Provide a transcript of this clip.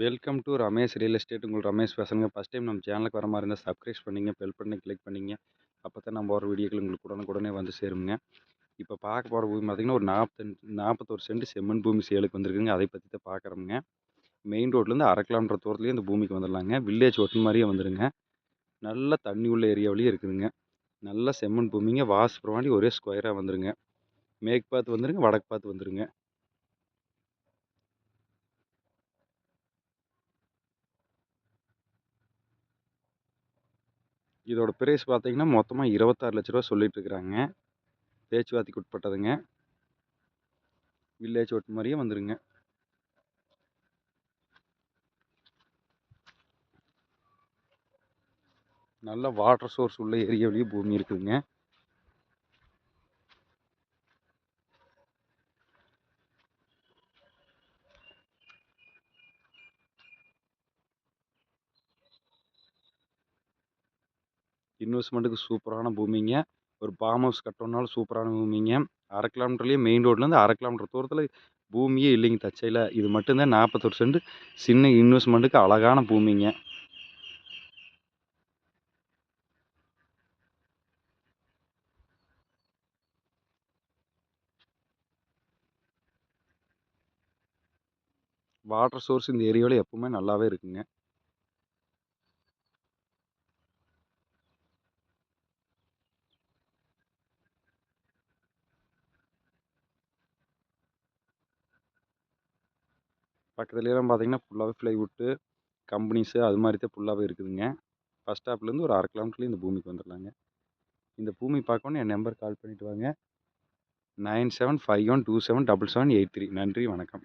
Welcome to Ramesh real estate. உங்கள் ரமேஷ் பேசுகிறேங்க first time நம்ம சேனலுக்கு வர மாதிரி இருந்தால் சப்ஸ்கிரைப் பண்ணிங்க பெல் பண்ணி கிளிக் பண்ணிங்க. அப்போ தான் நம்ம போகிற வீடியோக்கள் உங்களுக்கு உடனுக்குடனே வந்து சேருங்க. இப்போ பார்க்க போகிற பூமி பார்த்திங்கன்னா ஒரு நாற்பத்தஞ்சு நாற்பத்தொரு சென்ட் செம்மண் பூமி சேலுக்கு வந்திருக்குங்க. அதை பற்றி தான் பார்க்குறோமுங்க. மெயின் ரோட்லேருந்து அரை கிலோமீட்டர் தூரத்துலேயே இந்த பூமிக்கு வந்துடலாங்க. வில்லேஜ் ஒட்டு மாதிரியே வந்துடுங்க நல்ல தண்ணி உள்ள ஏரியாவிலேயே இருக்குதுங்க. நல்ல செம்மண் பூமிங்க. வாசு பிரமாண்டி ஒரே ஸ்கொயராக வந்துருங்க. மேற்கு பார்த்து வந்துருங்க. வடக்கு பார்த்து வந்துருங்க. இதோட பிரைஸ் பார்த்தீங்கன்னா மொத்தமாக இருபத்தாறு லட்ச ரூபா சொல்லிட்டு இருக்கிறாங்க பேச்சுவார்த்தைக்கு உட்பட்டதுங்க. வில்லேஜ் ஓட்டு மாதிரியே வந்துடுங்க நல்ல வாட்டர் சோர்ஸ் உள்ள ஏரியாவிலேயே பூமி இருக்குதுங்க. இன்வெஸ்ட்மெண்ட்டுக்கு சூப்பரான பூமிங்க. ஒரு ஃபார்ம் ஹவுஸ் கட்டணுன்னாலும் சூப்பரான பூமிங்க. அரை கிலோமீட்டர்லேயே மெயின் ரோட்லேருந்து அரை கிலோமீட்டர் தூரத்தில் பூமியே இல்லைங்க தச்சையில் இது மட்டும்தான் நாற்பத்தொரு சென்ட் சின்ன இன்வெஸ்ட்மெண்ட்டுக்கு அழகான பூமிங்க. வாட்டர் சோர்ஸ் இந்த ஏரியாவில் எப்பவுமே நல்லாவே இருக்குங்க. பக்கத்துலேயெல்லாம் பார்த்தீங்கன்னா ஃபுல்லாகவே ஃப்ளைவுட்டு கம்பெனிஸு அது மாதிரி தான் ஃபுல்லாகவே இருக்குதுங்க. பஸ் ஸ்டாப்லேருந்து ஒரு அரை கிலோமீட்டர்லேயே இந்த பூமிக்கு வந்துடலாங்க. இந்த பூமி பார்க்கணுன்னு என் நம்பர் கால் பண்ணிவிட்டு வாங்க. Nine seven five one two seven double seven eight three நன்றி வணக்கம்.